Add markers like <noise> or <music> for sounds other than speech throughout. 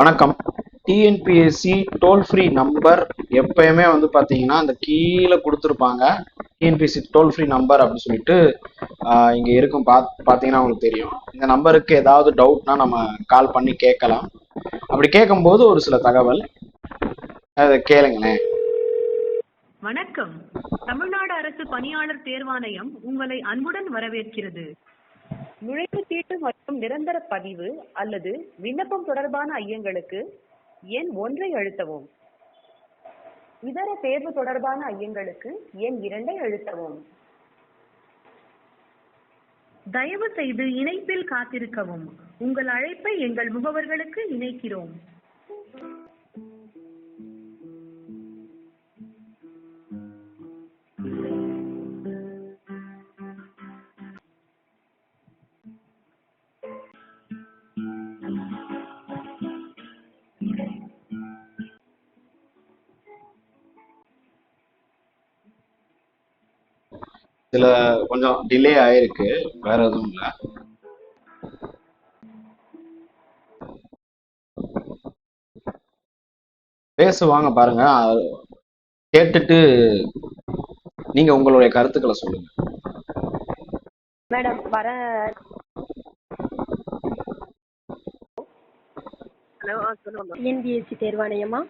வணக்கம். TNPSC toll free number எப்பயுமே வந்து பார்த்தீங்கன்னா அந்த கீழே கொடுத்துருப்பாங்க. டிஎன்பிஎஸ்சி டோல் ஃப்ரீ நம்பர் அப்படின்னு சொல்லிட்டு இங்கே இருக்கும். பாத் பார்த்தீங்கன்னா உங்களுக்கு தெரியும். இந்த நம்பருக்கு ஏதாவது டவுட்னா நம்ம கால் பண்ணி கேட்கலாம். அப்படி கேட்கும்போது ஒரு சில தகவல். அதை கேளுங்களேன். வணக்கம். தமிழ்நாடு அரசு பணியாளர் தேர்வாணையம் உங்களை அன்புடன் வரவேற்கிறது. நுழைவுச் சீட்டு மற்றும் நிரந்தர பதிவு அல்லது விண்ணப்பம் தொடர்பான ஐயங்களுக்கு எண் ஒன்றை அழுத்தவும். இதர தேர்வு தொடர்பான ஐயங்களுக்கு எண் இரண்டை அழுத்தவும். தயவு செய்து இணைப்பில் காத்திருக்கவும். உங்கள் அழைப்பை எங்கள் முகவர்களுக்கு இணைக்கிறோம். இதுல கொஞ்சம் டிலே ஆயிருக்கு. வேற எதுவும் இல்லை. பேசுவாங்க பாருங்க. கேட்டுட்டு நீங்க உங்களுடைய கருத்துக்களை சொல்லுங்க. மேடம் வர ஹலோ டிஎன்பிஎஸ்சி தேர்வாணையமா?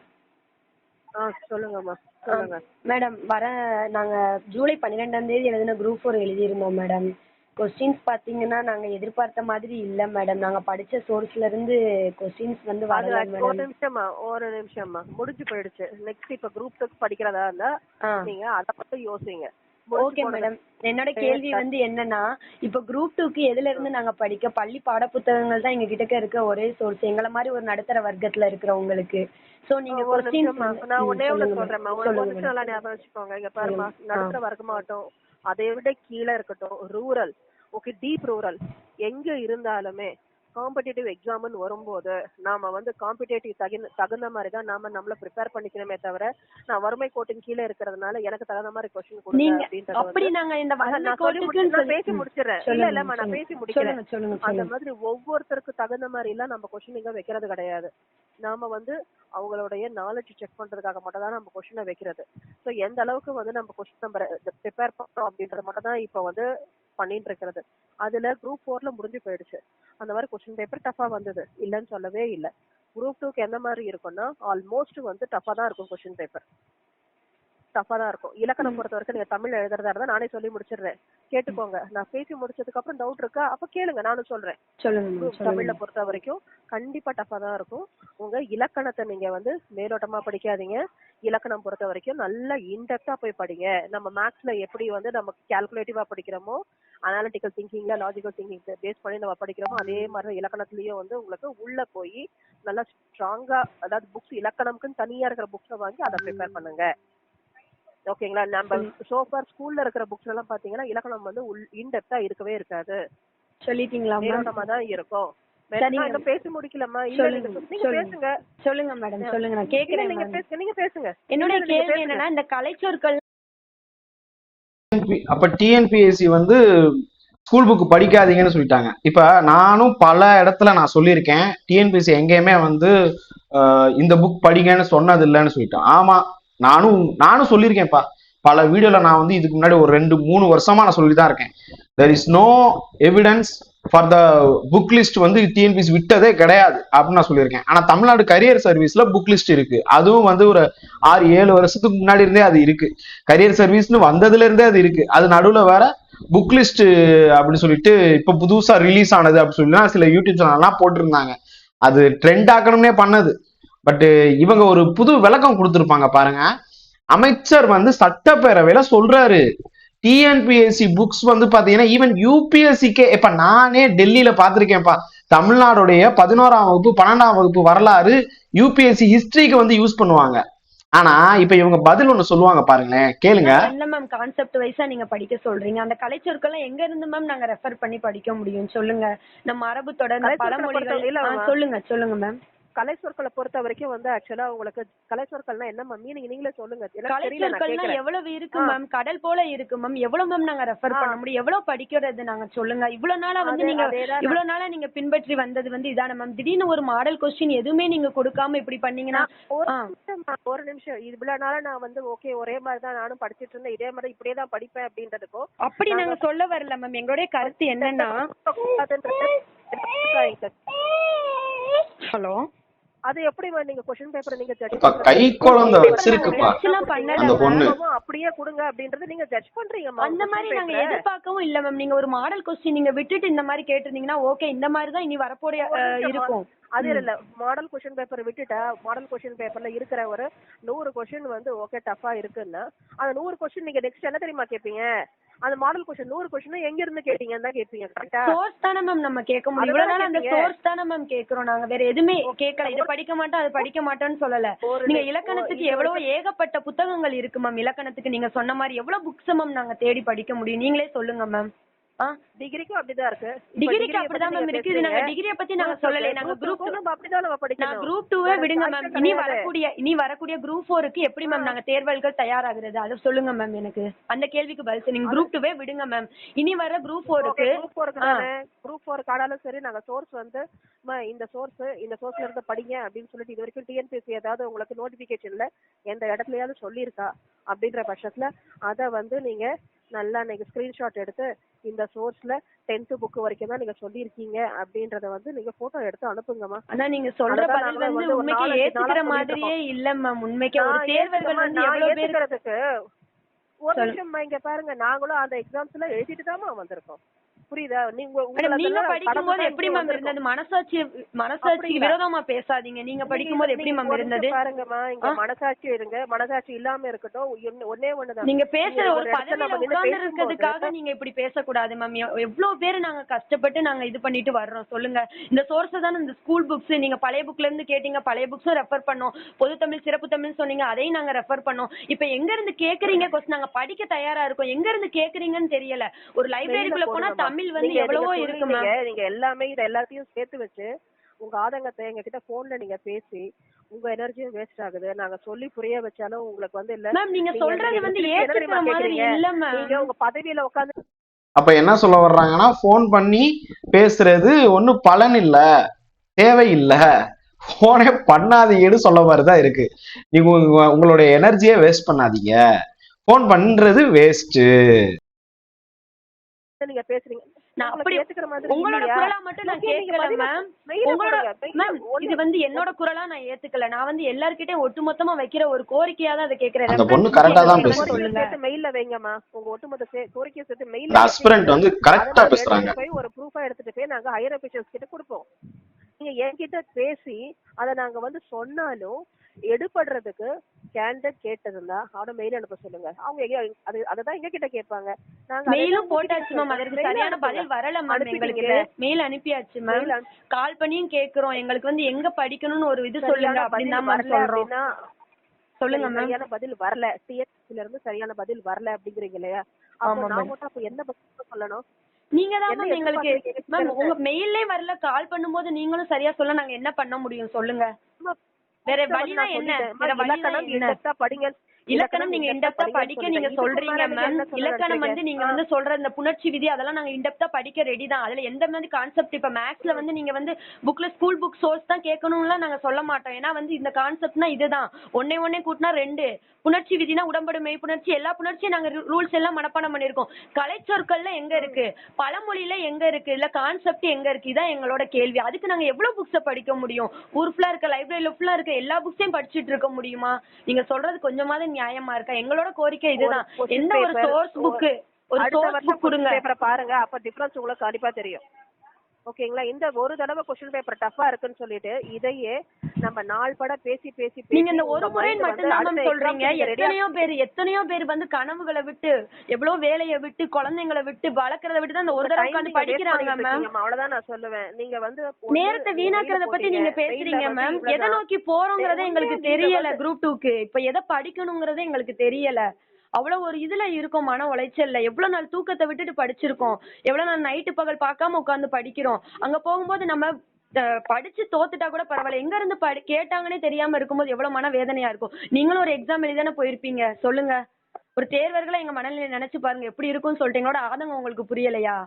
ஆ சொல்லுங்கம்மா சொல்லுங்க. மேடம் வர நாங்க ஜூலை பன்னிரெண்டாம் தேதி எழுதின குரூப் ஃபோர் எழுதியிருந்தோம் மேடம். கொஸ்டின்ஸ் பார்த்தீங்கன்னா நாங்க எதிர்பார்த்த மாதிரி இல்ல மேடம். நாங்க படிச்ச சோர்ஸ்ல இருந்து கொஸ்டின்ஸ் வந்து அது வரல ஒரு மேடம். நிமிஷம்மா ஒரு நிமிஷம்மா. முடிஞ்சு போயிடுச்சு. நெக்ஸ்ட் இப்ப குரூப் படிக்கிறதா இருந்தா ஆ. நீங்க அத மட்டும் யோசிங்க. ஓகே. மேடம் என்னோட கேள்வி வந்து என்னன்னா இப்ப குரூப் டூக்கு எதுல இருந்து நாங்க படிக்க பள்ளி பாட புத்தகங்கள் தான் எங்க கிட்ட இருக்க ஒரே சோர்ஸ் எங்களை மாதிரி ஒரு நடுத்தர வர்க்கத்துல இருக்கிறவங்களுக்கு. சோ நீங்க ஒரு கொஸ்டின்ஸ் நிமிஷம்மா நான் ஒன்னே ஒண்ணு நிமிஷம் நல்லா ஞாபகம் வச்சுக்கோங்க. இங்க பாருமா நடுத்தர வர்க்கமாகட்டும் அதை விட கீழே இருக்கட்டும். ரூரல் ஓகே டீப் ரூரல் எங்க இருந்தாலுமே காம்படிட்டிவ் எக்ஸாம்னு வரும்போது நாம வந்து காம்படிட்டிவ் தகுந்த தகுந்த மாதிரி தான் நாம நம்மள ப்ரிப்பேர் பண்ணிக்கணுமே தவிர நான் வறுமை கோட்டின் கீழே இருக்கிறதுனால எனக்கு தகுந்த மாதிரி கொஸ்டின் கொடுங்க அப்படின்றது இந்த நான் பேசி. முடிச்சிடுறேன். இல்ல இல்லம்மா நான். பேசி முடிக்கிறேன். அந்த மாதிரி ஒவ்வொருத்தருக்கு தகுந்த மாதிரி எல்லாம் நம்ம கொஸ்டின் இங்க வைக்கிறது கிடையாது. நாம வந்து அவங்களுடைய நாலேஜ் செக் பண்றதுக்காக மட்டும் தான் நம்ம கொஸ்டினை வைக்கிறது. ஸோ எந்த அளவுக்கு வந்து நம்ம கொஸ்டின் நம்ம ப்ரிப்பேர் பண்ணோம் அப்படின்றது மட்டும் தான் இப்போ வந்து பண்ணிட்டு இருக்கிறது அதுல குரூப் ஃபோர்ல முடிஞ்சு போயிடுச்சு. அந்த மாதிரி கொஸ்டின் பேப்பர் டஃபா வந்தது. இல்லைன்னு சொல்லவே இல்லை. குரூப் டூக்கு எந்த மாதிரி இருக்கும்னா ஆல்மோஸ்ட் வந்து டஃபா தான் இருக்கும் கொஸ்டின் பேப்பர் டஃபா தான் இருக்கும். இலக்கணம் பொறுத்த வரைக்கும் நீங்க தமிழ் எழுதுறதா இருந்தா நானே சொல்லி முடிச்சிடுறேன். கேட்டுக்கோங்க. நான் பேசி முடிச்சதுக்கு அப்புறம் டவுட் இருக்கா? அப்ப கேளுங்க நானும் சொல்றேன். தமிழ்ல பொறுத்த வரைக்கும் கண்டிப்பா டஃபா தான் இருக்கும். உங்க இலக்கணத்தை நீங்க வந்து மேலோட்டமா படிக்காதீங்க. இலக்கணம் பொறுத்த வரைக்கும் நல்லா இன்டெப்தா போய் படிங்க. நம்ம மேக்ஸ்ல எப்படி வந்து நம்ம கால்குலேட்டிவா படிக்கிறோமோ அனாலிட்டிக்கல் திங்கிங்ல லாஜிக்கல் திங்கிங் பேஸ் பண்ணி நம்ம படிக்கிறோமோ அதே மாதிரி இலக்கணத்துலயும் வந்து உங்களுக்கு உள்ள போய் நல்லா ஸ்ட்ராங்கா அதாவது புக்ஸ் இலக்கணம்க்குன்னு தனியா இருக்கிற புக்ஸை வாங்கி அதை ப்ரிப்பேர் பண்ணுங்க. ஓகேங்களா நம்ம சோஃபார் ஸ்கூல்ல இருக்கிற புக்ஸ் எல்லாம் பாத்தீங்கன்னா இலக்கணம் வந்து இன்டெப்தா இருக்கவே இருக்காது. சொல்லிட்டீங்களா மேம் மேலோட்டமா தான் இருக்கும். இன்னும் பேசி நீங்க சொல்லுங்க. பேசுங்க. சொல்லுங்க மேடம் சொல்லுங்க. நான் கேக்குறேன் நீங்க பேசுங்க நீங்க பேசுங்க. நீங்க கேள்வி. என்னன்னா இந்த கலைச்சொற்கள் அப்ப டிஎன்பிஎஸ்சி வந்து ஸ்கூல் புக் படிக்காதீங்கன்னு சொல்லிட்டாங்க. இப்ப நானும் பல இடத்துல நான் சொல்லியிருக்கேன் டிஎன்பிஎஸ்சி எங்கேயுமே வந்து இந்த புக் படிங்கன்னு சொன்னது இல்லைன்னு சொல்லிட்டேன் ஆமா நானும் நானும் சொல்லியிருக்கேன்ப்பா. பல வீடியோல நான் வந்து இதுக்கு முன்னாடி ஒரு ரெண்டு மூணு வருஷமா நான் சொல்லி தான் இருக்கேன். There is no evidence for the book list வந்து டிஎன்பிசி விட்டதே கிடையாது அப்படின்னு நான் சொல்லியிருக்கேன். ஆனா தமிழ்நாடு கரியர் சர்வீஸ்ல புக் லிஸ்ட் இருக்கு. அதுவும் வந்து ஒரு ஆறு ஏழு வருஷத்துக்கு முன்னாடி இருந்தே அது இருக்கு. கரியர் சர்வீஸ்னு வந்ததுல இருந்தே அது இருக்கு. அது நடுவுல வேற புக் லிஸ்ட் அப்படின்னு சொல்லிட்டு இப்ப புதுசா ரிலீஸ் ஆனது அப்படின்னு சொல்லி சில யூடியூப் சேனல்லாம் போட்டிருந்தாங்க. அது ட்ரெண்ட் ஆக்கணும்னே பண்ணது. பட் இவங்க ஒரு புது விளக்கம் கொடுத்துருப்பாங்க பாருங்க. அமைச்சர் வந்து சட்டப்பேரவையில சொல்றாரு. டிஎன்பிஎஸ்சி புக்ஸ் வந்து பாத்தீங்கன்னா ஈவன் யூபிஎஸ்சிக்கே இப்ப நானே டெல்லியில பாத்திருக்கேன்ப்பா தமிழ்நாடுடைய பதினோராம் வகுப்பு பன்னெண்டாம் வகுப்பு வரலாறு யூபிஎஸ்சி ஹிஸ்டரிக்கு வந்து யூஸ் பண்ணுவாங்க. ஆனா இப்ப இவங்க பதில் ஒண்ணு சொல்லுவாங்க பாருங்களேன். கேளுங்க. என்ன மேம் கான்செப்ட் வைஸா நீங்க படிக்க சொல்றீங்க? அந்த கலைச்சொற்கள் எங்க இருந்து மேம் நாங்க ரெஃபர் பண்ணி படிக்க முடியும்? சொல்லுங்க. நம்ம மரபு தொடர் பழமொழிகள். சொல்லுங்க சொல்லுங்க மேம் கலை சொற்களை பொறுத்த வரைக்கும் வந்து ஆக்சுவலா உங்களுக்கு கலை சொற்கள்னா என்ன மீனிங் நீங்களே சொல்லுங்க. கலை சொற்கள்னா எவ்வளவு இருக்கு. மேம் கடல் போல இருக்கு மேம் எவ்வளவு மேம் நாங்க ரெஃபர். பண்ண முடியும்? எவ்வளவு படிக்கிறது நாங்க சொல்லுங்க. இவ்வளவு நாளா வந்து நீங்க இவ்வளவு நாளா நீங்க பின்பற்றி வந்தது வந்து இதான மேம் திடீர்னு ஒரு மாடல் கொஸ்டின் எதுவுமே நீங்க கொடுக்காம இப்படி பண்ணீங்கன்னா ஒரு. நிமிஷம் மா, ஒரு நிமிஷம். இவ்வளவு நாளா நான் வந்து ஓகே ஒரே மாதிரி தான் நானும் படிச்சிட்டு இருந்தேன். இதே மாதிரி இப்படியே தான் படிப்பேன் அப்படின்றதுக்கும் அப்படி நாங்க சொல்ல வரல மேம் எங்களுடைய கருத்து என்னன்னா <laughs> ஹலோ. அது எப்படி நீங்க கொஸ்டின் பேப்பர் நீங்க ஜட்ஜ் கை குழந்தை வச்சிருக்குப்பா. அந்த. பொண்ணு. அப்படியே கொடுங்க அப்படின்றது நீங்க ஜட்ஜ் பண்றீங்க அந்த மாதிரி நாங்க. எதிர்பார்க்கவும் இல்ல மேம் நீங்க ஒரு மாடல் கொஸ்டின் நீங்க விட்டுட்டு இந்த மாதிரி கேட்டிருந்தீங்கன்னா ஓகே இந்த மாதிரி தான் இனி வரப்போற இருக்கும். அது இல்ல. மாடல் கொஸ்டின் பேப்பர் விட்டுட்டா மாடல் கொஸ்டின் பேப்பர்ல இருக்கிற ஒரு நூறு கொஸ்டின் வந்து ஓகே டஃபா இருக்குன்னா அந்த நூறு கொஸ்டின் நீங்க நெக்ஸ்ட் என்ன தெரியுமா கேப்பீங்க? அந்த மாடல் கொஸ்டின் நூறு கொஸ்டின் எங்க இருந்து கேட்டீங்கன்னு தான் கேட்பீங்க கரெக்டா சோர்ஸ் தானே மேம் நம்ம கேட்க முடியும். இவ்வளவு நாள் அந்த. சோர்ஸ் தானே மேம் கேக்குறோம் நாங்க. வேற எதுவுமே கேட்கல. இதை படிக்க மாட்டோம் அது படிக்க மாட்டோம்னு சொல்லல. நீங்க இலக்கணத்துக்கு எவ்வளவு ஏகப்பட்ட புத்தகங்கள் இருக்கு மேம் இலக்கணத்துக்கு நீங்க சொன்ன மாதிரி எவ்வளவு புக்ஸ் மேம் நாங்க தேடி படிக்க முடியும்? நீங்களே சொல்லுங்க மேம் ஆ டிகிரிக்கும் அப்படிதான் இருக்கு. டிகிரிக்கு அப்படிதான் பத்தி மேம் நீங்க இருக்கு இது நாங்க பேசுறீங்க. டிகிரிய பத்தி நாங்க சொல்லல. குரூப் அப்படிதான் நம்ம படிக்கணும். குரூப் டூவே வேற விடுங்க choice மேம் இனி. வரக்கூடிய இனி வரக்கூடிய குரூப் ஃபோருக்கு எப்படி மேம் நாங்க தேர்வுகள் தயாராகிறது? அதை சொல்லுங்க மேம் எனக்கு. அந்த கேள்விக்கு பதில். நீங்க குரூப் டூவே விடுங்க மேம் இனி வர குரூப் ஃபோருக்கு குரூப் ஃபோருக்கு தானே குரூப் ஃபோர் காடாலும் சரி நாங்க சோர்ஸ் வந்து இந்த சோர்ஸ் இந்த சோர்ஸ்ல இருந்து படிங்க அப்படின்னு சொல்லிட்டு இது வரைக்கும் டிஎன்பிஎஸ்சி ஏதாவது உங்களுக்கு நோட்டிபிகேஷன்ல எந்த இடத்துலயாவது சொல்லியிருக்கா அப்படின்ற பட்சத்துல அத வந்து நீங்க நல்லா நீங்க ஸ்கிரீன்ஷாட் எடுத்து இந்த சோர்ஸ்ல டென்த் புக் வரைக்கும் தான் நீங்க சொல்லியிருக்கீங்க அப்படின்றத வந்து நீங்க போட்டோ எடுத்து அனுப்புங்கம்மா. ஆனா நீங்க சொல்ற பதில் வந்து உண்மைக்கு ஏத்துக்கிற மாதிரியே இல்ல மேம் உண்மைக்கு. ஒரு தேர்வர்கள் வந்து எவ்வளவு பேர் ஏத்துக்கிறதுக்கு ஒரு. நிமிஷம் இங்க பாருங்க. நாங்களும் அந்த எக்ஸாம்ஸ் எல்லாம் எழுதிட்டு தான் வந்திருக்கோம். புரியுதா? நீங்க நீங்க அதெல்லாம் படிக்கும் கடந்து போது தான் எப்படி மேம். இருந்தது? மனசாட்சி மனசாட்சிக்கு அப்படிங்களா? விரோதமா பேசாதீங்க. நீங்க படிக்கும் போது எப்படி மேம் இருந்தது? பாருங்கம்மா இங்க? மனசாட்சி இருங்க. மனசாட்சி இல்லாம இருக்கட்டும் ஒண்ணே ஒண்ணுதான். நீங்க பேசுற ஒரு பதவியில உட்கார்ந்து இருக்கிறதுக்காக நீங்க இப்படி பேசக்கூடாது மேம் எவ்வளவு பேர் நாங்க கஷ்டப்பட்டு நாங்க இது பண்ணிட்டு வர்றோம் சொல்லுங்க. இந்த சோர்ஸ் தானே இந்த ஸ்கூல் புக்ஸ் நீங்க பழைய புக்ல இருந்து கேட்டீங்க பழைய புக்ஸும் ரெஃபர் பண்ணோம். பொது தமிழ் சிறப்பு தமிழ் சொன்னீங்க அதையும் நாங்க ரெஃபர் பண்ணோம். இப்ப எங்க இருந்து கேக்குறீங்க? கொஸ்டின் நாங்க படிக்க தயாரா இருக்கோம். எங்க இருந்து கேக்குறீங்கன்னு தெரியல. ஒரு லைப்ரரிக்குள்ள போனா போடுங்கம்மா. தமிழ் வந்து எவ்வளவோ நீங்க இருக்கு நீங்க எல்லாமே இத எல்லாத்தையும் சேர்த்து வச்சு உங்க ஆதங்கத்தை எங்க கிட்ட போன்ல நீங்க பேசி உங்க எனர்ஜியும் வேஸ்ட் ஆகுது. நாங்க சொல்லி புரிய வச்சாலும் உங்களுக்கு வந்து இல்ல. நீங்க சொல்றது வந்து ஏத்துக்கிற மாதிரி? இல்ல நீங்க உங்க பதவியில உட்கார்ந்து அப்ப என்ன சொல்ல வர்றாங்கன்னா ஃபோன் பண்ணி பேசுறது ஒன்றும் பலன் இல்ல தேவையில்ல. ஃபோனே பண்ணாதீங்கன்னு சொல்ல மாதிரி தான் இருக்கு. நீங்க உங்க- உங்களுடைய எனர்ஜியை வேஸ்ட் பண்ணாதீங்க. ஃபோன் பண்றது வேஸ்ட் நீங்க பேசுறீங்க. நான் அப்படி ஏத்துக்கிற மாதிரி உங்களோட? குரலா மட்டும் நான் கேட்கல மேம் உங்களோட மேம் இது வந்து என்னோட குரலா நான் ஏத்துக்கல. நான் வந்து எல்லார்கிட்டயும் ஒட்டுமொத்தமா வைக்கிற ஒரு கோரிக்கையா தான் அதை கேக்குறேன் அந்த பொண்ணு ஆ தான் சேர்த்து மெயில்ல வைங்கம்மா. உங்க ஒட்டுமொத்த சே- கோரிக்கையை சேர்த்து மெயில்ல அஸ்பிரண்ட் வந்து கரெக்டா பேசுறாங்க. போய் ஒரு ப்ரூஃபா எடுத்துட்டு போய் நாங்க ஹையர் அபிஷியல்ஸ் கிட்ட கொடுப்போம். நீங்க என்கிட்ட பேசி அத நாங்க வந்து சொன்னாலும் எடுபடுறதுக்கு கேண்டட் கேட்டதுன்னா அவன மெயில் அனுப்ப சொல்லுங்க. அவங்க எங்க அது அததான் எங்க கிட்ட கேட்பாங்க. நாங்க மெயிலும் போட்டாச்சு மேம் அதற்கு சரியான. பதில் வரல மேம் எங்களுக்கு? மெயில் அனுப்பியாச்சு மேம் கால் பண்ணியும் கேக்குறோம் எங்களுக்கு வந்து எங்க படிக்கணும்னு ஒரு இது சொல்லுங்க அப்படின்னு தான் மேம் சொல்றோம். சொல்லுங்க மேம் சரியான பதில் வரல. டிஎஸ்சில இருந்து சரியான பதில் வரல அப்படிங்கிறீங்க இல்லையா? அப்போ நான். மட்டும் அப்ப என்ன பதில் சொல்லணும்? நீங்க தான் மேம் எங்களுக்கு? மேம் உங்க மெயிலே வரல. கால் பண்ணும்போது நீங்களும் சரியா சொல்ல நாங்க என்ன பண்ண முடியும்? சொல்லுங்க. வேற வழினா என்ன? படிங்க. இலக்கணம் நீங்க இன்டெப்தா படிக்க நீங்க சொல்றீங்க மேம். இலக்கணம் வந்து? நீங்க. வந்து சொல்ற இந்த புணர்ச்சி விதி அதெல்லாம் நாங்க இன்டெப்தா படிக்க ரெடி தான். அதுல எந்த மாதிரி கான்செப்ட் இப்ப மேக்ஸ்ல வந்து நீங்க வந்து புக்ல ஸ்கூல் புக் சோர்ஸ் தான் கேட்கணும்லாம் நாங்க சொல்ல மாட்டோம். ஏன்னா வந்து இந்த கான்செப்ட்னா இதுதான். ஒன்னே ஒன்னே கூட்டினா ரெண்டு. புணர்ச்சி விதினா உடம்படு மெய் புணர்ச்சி எல்லா புணர்ச்சியும் நாங்க ரூல்ஸ் எல்லாம் மனப்பாடம் பண்ணிருக்கோம் கலைச்சொற்கள்ல எங்க இருக்கு? பழமொழியில எங்க இருக்கு? இல்ல கான்செப்ட் எங்க இருக்கு? இதான் எங்களோட கேள்வி. அதுக்கு நாங்க எவ்வளவு புக்ஸ படிக்க முடியும்? ஊர் ஃபுல்லா இருக்க லைப்ரரியில ஃபுல்லா இருக்க எல்லா புக்ஸையும் படிச்சிட்டு இருக்க முடியுமா? நீங்க சொல்றது கொஞ்சமாவது நியாயமா இருக்கா? எங்களோட கோரிக்கை இதுதான். என்ன ஒரு சோர்ஸ் புக் ஒரு சோர்ஸ் வருஷம் புக் கொடுங்க. பேப்பரை பாருங்க அப்ப டிஃபரன்ஸ் உங்களுக்கு கண்டிப்பா தெரியும். ஓகேங்களா? இந்த ஒரு தடவை கொஸ்டின் பேப்பர் டஃபா இருக்குன்னு சொல்லிட்டு இதையே நம்ம நாள் பட பேசி பேசி நீங்க இந்த ஒரு முறை மட்டும் தான் சொல்றீங்க. எத்தனையோ பேர் எத்தனையோ பேர் வந்து கனவுகளை விட்டு எவ்வளவு வேலையை விட்டு குழந்தைங்களை விட்டு வளர்க்கறத விட்டு தான் அந்த ஒரு தடவை உட்காந்து படிக்கிறாங்க மேம். அவ்வளவுதான் நான் சொல்லுவேன். நீங்க வந்து நேரத்தை வீணாக்குறத பத்தி நீங்க. பேசுறீங்க மேம் எதை. நோக்கி போறோங்கிறதே எங்களுக்கு தெரியல குரூப் டூக்கு இப்ப எதை படிக்கணுங்கிறதே எங்களுக்கு தெரியல. அவ்வளவு ஒரு இதுல இருக்கும் மன உளைச்சல்ல. எவ்வளவு நாள் தூக்கத்தை விட்டுட்டு படிச்சிருக்கோம். எவ்வளவு நாள் நைட்டு பகல் பார்க்காம உட்காந்து படிக்கிறோம். அங்க போகும்போது நம்ம அஹ் படிச்சு தோத்துட்டா கூட பரவாயில்ல. எங்க இருந்து படி கேட்டாங்கன்னே தெரியாம இருக்கும்போது எவ்வளவு மன வேதனையா இருக்கும். நீங்களும் ஒரு எக்ஸாம் எழுதிதானே போயிருப்பீங்க. சொல்லுங்க. ஒரு தேர்வர்களை எங்க மனநிலை நினைச்சு பாருங்க. எப்படி இருக்கும்னு சொல்லிட்டு எங்களோட ஆதங்கம் உங்களுக்கு புரியலையா?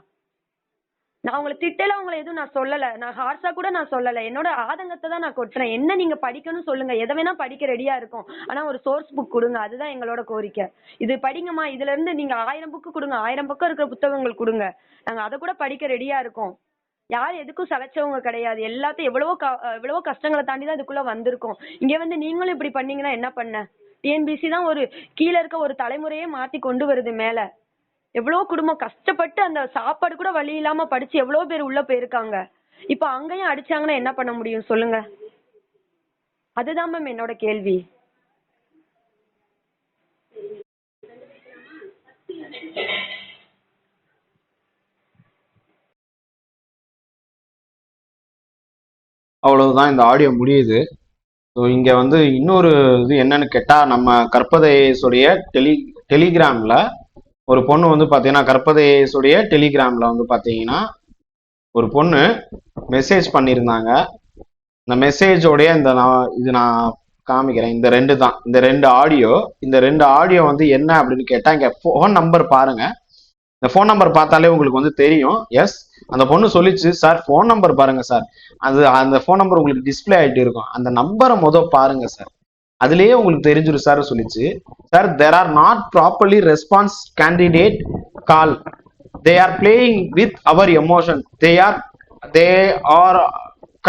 நான் உங்களை திட்டல உங்களை எதுவும் நான் சொல்லல. நான் ஹார்ஸா கூட நான் சொல்லல. என்னோட ஆதங்கத்தை தான் நான் கொட்டுறேன். என்ன நீங்க படிக்கணும் சொல்லுங்க. எதை வேணா படிக்க ரெடியா இருக்கும். ஆனா ஒரு சோர்ஸ் புக் கொடுங்க. அதுதான் எங்களோட கோரிக்கை. இது படிங்கம்மா. இதுல இருந்து நீங்க ஆயிரம் புக்கு கொடுங்க. ஆயிரம் பக்கம் இருக்கிற புத்தகங்கள் கொடுங்க. நாங்க அதை கூட படிக்க ரெடியா இருக்கோம். யார் எதுக்கும் சளைச்சவங்க கிடையாது. எல்லாத்தையும் எவ்வளவோ க- எவ்வளவோ கஷ்டங்களை தாண்டி தான் இதுக்குள்ள வந்திருக்கோம். இங்க வந்து நீங்களும் இப்படி பண்ணீங்கன்னா என்ன பண்ண? டிஎன்பிசி தான் ஒரு கீழே இருக்க ஒரு தலைமுறையே மாத்தி கொண்டு வருது மேல. எவ்வளவு குடும்பம் கஷ்டப்பட்டு அந்த சாப்பாடு கூட வழி இல்லாம படிச்சு எவ்வளவு பேர் உள்ள போயிருக்காங்க. இப்ப அங்கேயும் அடிச்சாங்கன்னா என்ன பண்ண முடியும் சொல்லுங்க. அதுதான் மேம் என்னோட கேள்வி. அவ்வளவுதான் இந்த ஆடியோ முடியுது. ஸோ இங்க வந்து இன்னொரு இது என்னன்னு கேட்டா நம்ம கற்பதேசுடைய டெலி டெலிகிராம்ல ஒரு பொண்ணு வந்து பார்த்தீங்கன்னா கற்பதேசுடைய டெலிகிராம்ல வந்து பார்த்தீங்கன்னா ஒரு பொண்ணு மெசேஜ் பண்ணியிருந்தாங்க. இந்த மெசேஜோடைய இந்த நான் இது நான் காமிக்கிறேன். இந்த ரெண்டு தான். இந்த ரெண்டு ஆடியோ இந்த ரெண்டு ஆடியோ வந்து என்ன அப்படின்னு கேட்டாங்க ஃபோன் நம்பர் பாருங்க. இந்த ஃபோன் நம்பர் பார்த்தாலே உங்களுக்கு வந்து தெரியும். எஸ் அந்த பொண்ணு சொல்லிச்சு சார் ஃபோன் நம்பர் பாருங்க சார் அது அந்த ஃபோன் நம்பர் உங்களுக்கு டிஸ்ப்ளே ஆகிட்டு இருக்கும். அந்த நம்பரை மொதல் பாருங்க சார் அதுலயே உங்களுக்கு தெரிஞ்சிடும் சார் சொல்லிச்சு. Sir there are not properly response candidate call they are playing with our emotion they are they are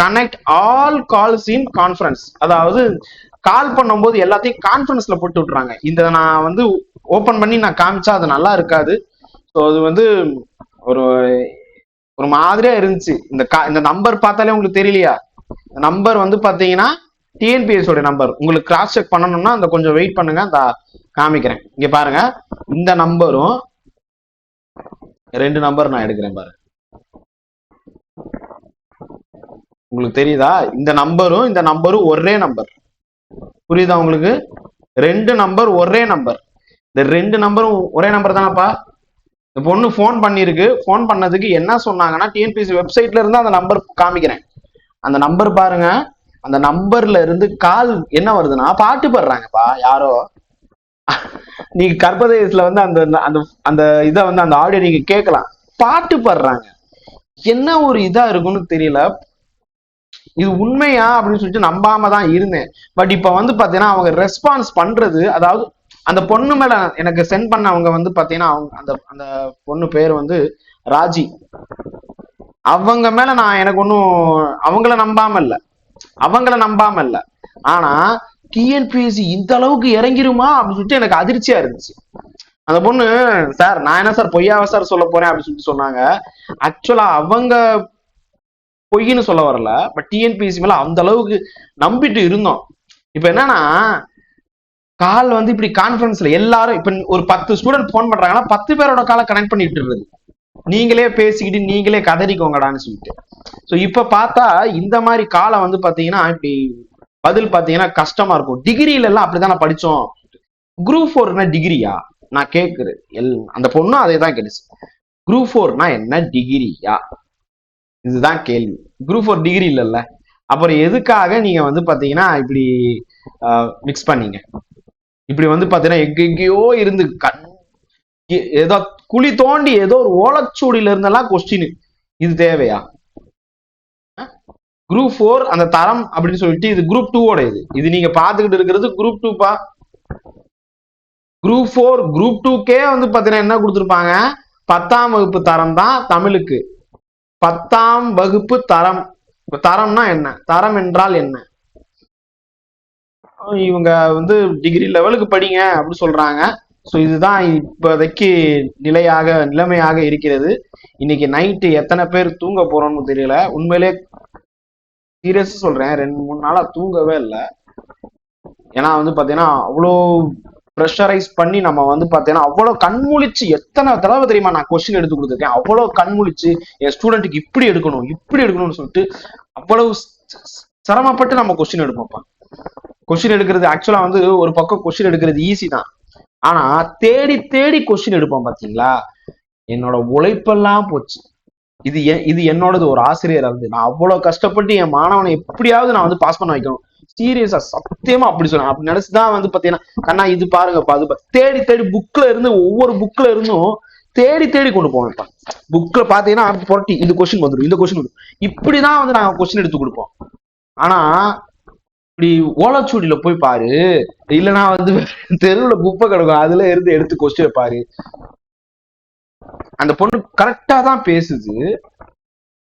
connect all calls in conference அதாவது கால் பண்ணும்போது எல்லாத்தையும் கான்ஃபரன்ஸ்ல போட்டு விட்டுறாங்க. இந்த நான் வந்து ஓபன் பண்ணி நான் காமிச்சா அது நல்லா இருக்காது. ஸோ அது வந்து ஒரு ஒரு மாதிரியா இருந்துச்சு. இந்த கா- இந்த நம்பர் பார்த்தாலே உங்களுக்கு தெரியலையா? நம்பர் வந்து பாத்தீங்கன்னா டிஎன்பிஎஸ் உடைய நம்பர் உங்களுக்கு கிராஸ் செக் பண்ணணும்னா அந்த கொஞ்சம் வெயிட் பண்ணுங்க அந்த காமிக்கிறேன். இங்க பாருங்க இந்த நம்பரும் ரெண்டு நம்பர் நான் எடுக்கிறேன் பாருங்க உங்களுக்கு தெரியுதா? இந்த நம்பரும் இந்த நம்பரும் ஒரே நம்பர் புரியுதா உங்களுக்கு? ரெண்டு நம்பர் ஒரே நம்பர் இந்த ரெண்டு நம்பரும் ஒரே நம்பர் தானப்பா? இந்த பொண்ணு ஃபோன் பண்ணியிருக்கு. ஃபோன் பண்ணதுக்கு என்ன சொன்னாங்கன்னா டிஎன்பிசி வெப்சைட்ல இருந்து அந்த நம்பர் காமிக்கிறேன். அந்த நம்பர் பாருங்க. அந்த நம்பர்ல இருந்து கால் என்ன வருதுன்னா பாட்டு பாடுறாங்கப்பா யாரோ. நீ கற்பதேசத்துல வந்து அந்த அந்த அந்த இதை வந்து அந்த ஆடியோ நீங்க கேட்கலாம். பாட்டு பாடுறாங்க. என்ன ஒரு இதா இருக்கும்னு தெரியல. இது உண்மையா அப்படின்னு சொல்லிட்டு நம்பாம தான் இருந்தேன். பட் இப்ப வந்து பாத்தீங்கன்னா அவங்க ரெஸ்பான்ஸ் பண்றது அதாவது அந்த பொண்ணு மேல எனக்கு சென்ட் பண்ணவங்க வந்து பாத்தீங்கன்னா அவங்க அந்த அந்த பொண்ணு பேர் வந்து ராஜி. அவங்க மேல நான் எனக்கு ஒன்றும் அவங்கள நம்பாம இல்லை. அவங்கள நம்பாம இல்ல ஆனா டிஎன்பிஎஸ்சி இந்த அளவுக்கு இறங்கிருமா அப்படின்னு சொல்லிட்டு எனக்கு அதிர்ச்சியா இருந்துச்சு. அந்த பொண்ணு சார் நான் என்ன சார் பொய்யாவ சார் சொல்ல போறேன்? அப்படின்னு சொல்லிட்டு சொன்னாங்க. ஆக்சுவலா அவங்க பொய்ன்னு சொல்ல வரல. பட் டிஎன்பிஎஸ்சி மேல அந்த அளவுக்கு நம்பிட்டு இருந்தோம். இப்ப என்னன்னா கால் வந்து இப்படி கான்ஃபரன்ஸ்ல எல்லாரும் இப்ப ஒரு பத்து ஸ்டூடெண்ட் போன் பண்றாங்கன்னா பத்து பேரோட காலை கனெக்ட் பண்ணிட்டு இருக்குது நீங்களே பேசிக்கிட்டு நீங்களே கதறிக்கோங்கடான்னு சொல்லிட்டு. ஸோ இப்போ பார்த்தா இந்த மாதிரி காலம் வந்து பார்த்தீங்கன்னா இப்படி பதில் பார்த்தீங்கன்னா கஷ்டமா இருக்கும். டிகிரில எல்லாம் அப்படிதானே படித்தோம்? குரூப் ஃபோர்னா டிகிரியா நான் கேட்குறேன். எல் அந்த பொண்ணும் அதே தான் கேட்டுச்சு குரூப் ஃபோர்னா என்ன டிகிரியா இதுதான் கேள்வி. குரூப் ஃபோர் டிகிரி இல்லைல்ல. அப்புறம் எதுக்காக நீங்க வந்து பார்த்தீங்கன்னா இப்படி மிக்ஸ் பண்ணீங்க? இப்படி வந்து பார்த்தீங்கன்னா எங்கெங்கேயோ இருந்து கண் எ- ஏதோ குழி தோண்டி ஏதோ ஒரு ஓலச்சூடியில இருந்தெல்லாம் கொஸ்டின் இது தேவையா? குரூப் ஃபோர் அந்த தரம் அப்படின்னு சொல்லிட்டு இது குரூப் டூவோட இது. இது நீங்க பாத்துக்கிட்டு இருக்கிறது குரூப் டூப்பா குரூப் ஃபோர் குரூப் டூக்கே வந்து பாத்தீங்கன்னா என்ன கொடுத்துருப்பாங்க? பத்தாம் வகுப்பு தரம் தான் தமிழுக்கு. பத்தாம் வகுப்பு தரம். இப்ப தரம்னா என்ன? தரம் என்றால் என்ன? இவங்க வந்து டிகிரி லெவலுக்கு படிங்க அப்படின்னு சொல்றாங்க. ஸோ இதுதான் இப்போதைக்கு நிலையாக நிலைமையாக இருக்கிறது. இன்னைக்கு நைட்டு எத்தனை பேர் தூங்க போறோம்னு தெரியல. உண்மையிலே சீரியஸா சொல்றேன். ரெண்டு மூணு நாளா தூங்கவே இல்லை. ஏன்னா வந்து பாத்தீங்கன்னா அவ்வளோ ப்ரெஷரைஸ் பண்ணி நம்ம வந்து பாத்தீங்கன்னா அவ்வளோ கண்முழிச்சு எத்தனை தடவை தெரியுமா நான் கொஸ்டின் எடுத்து கொடுத்துருக்கேன். அவ்வளோ கண்முழிச்சு என் ஸ்டூடெண்ட்டுக்கு இப்படி எடுக்கணும் இப்படி எடுக்கணும்னு சொல்லிட்டு அவ்வளவு சிரமப்பட்டு நம்ம கொஸ்டின் எடுப்போம்ப்பா கொஸ்டின் எடுக்கிறது ஆக்சுவலா வந்து ஒரு பக்கம் கொஸ்டின் எடுக்கிறது ஈஸி தான். ஆனா தேடி தேடி கொஸ்டின் எடுப்போம் பாத்தீங்களா? என்னோட உழைப்பெல்லாம் போச்சு. இது எ- இது என்னோடது ஒரு ஆசிரியர் வந்து நான் அவ்வளவு கஷ்டப்பட்டு என் மாணவனை எப்படியாவது நான் வந்து பாஸ் பண்ண வைக்கணும். சீரியஸா சத்தியமா அப்படி சொன்னேன் அப்படி நினைச்சுதான் வந்து பாத்தீங்கன்னா கண்ணா இது பாருங்கப்பா அது தேடி தேடி புக்ல இருந்து ஒவ்வொரு புக்ல இருந்தும் தேடி தேடி கொண்டு போவேன் புக்ல பாத்தீங்கன்னா புரட்டி இந்த கொஸ்டின் வந்துடும் இந்த கொஸ்டின் வந்துடும் இப்படிதான் வந்து நாங்க கொஸ்டின் எடுத்து கொடுப்போம். ஆனா இப்படி ஓலச்சூடியில போய் பாரு. இல்லைன்னா வந்து தெருவுல குப்பை கிடக்கும். அதுல இருந்து எடுத்து கொஸ்டின் பாரு அந்த பொண்ணு கரெக்டா தான் பேசுது.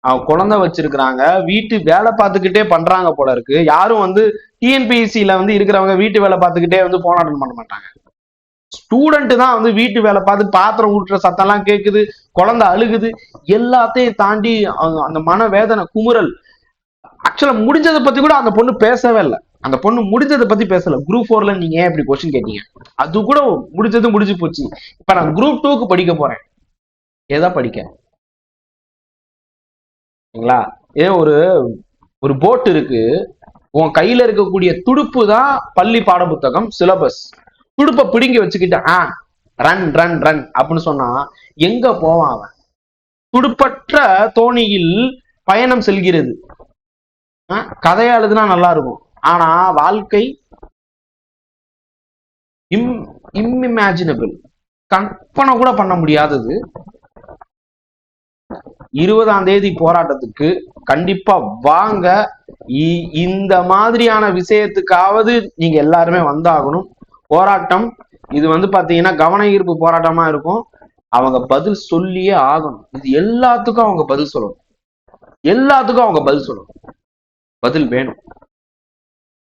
அவன் குழந்தை வச்சிருக்கிறாங்க. வீட்டு வேலை பார்த்துக்கிட்டே பண்றாங்க போல இருக்கு. யாரும் வந்து டிஎன்பிஎஸ்சியில வந்து இருக்கிறவங்க வீட்டு வேலை பார்த்துக்கிட்டே வந்து போராட்டம் பண்ண மாட்டாங்க. ஸ்டூடெண்ட் தான் வந்து வீட்டு வேலை பார்த்து பாத்திரம் ஊட்டுற சத்தம்லாம் கேக்குது. குழந்தை அழுகுது. எல்லாத்தையும் தாண்டி அவங்க அந்த மன வேதனை குமுறல். ஆக்சுவலாக முடிஞ்சதை பத்தி கூட அந்த பொண்ணு பேசவே இல்லை. அந்த பொண்ணு முடிஞ்சதை பத்தி பேசல. குரூப் ஃபோர்ல நீங்க ஏன் இப்படி கொஸ்டின் கேட்டீங்க? அது கூட முடிஞ்சது முடிஞ்சு போச்சு. இப்ப நான் குரூப் டூக்கு படிக்க போறேன். ஏதா படிக்க? சரிங்களா? ஏ ஒரு ஒரு போட் இருக்கு. உன் கையில இருக்கக்கூடிய துடுப்பு தான் பள்ளி பாடப்புத்தகம் சிலபஸ் துடுப்பை பிடுங்கி வச்சுக்கிட்டு ஆ ரன் ரன் ரன் அப்படின்னு சொன்னா எங்க போவான் அவன்? துடுப்பற்ற தோணியில் பயணம் செல்கிறது. கதையா எழுதுனா நல்லா இருக்கும் ஆனா வாழ்க்கை இம் இம்இமேஜினபிள் கற்பனை கூட பண்ண முடியாதது. இருபதாம் தேதி போராட்டத்துக்கு கண்டிப்பா வாங்க. இ- இந்த மாதிரியான விஷயத்துக்காவது நீங்க எல்லாருமே வந்தாகணும். போராட்டம் இது வந்து பாத்தீங்கன்னா கவன ஈர்ப்பு போராட்டமா இருக்கும். அவங்க பதில் சொல்லியே ஆகணும். இது எல்லாத்துக்கும் அவங்க பதில் சொல்லணும். எல்லாத்துக்கும் அவங்க பதில் சொல்லணும். பதில் வேணும்.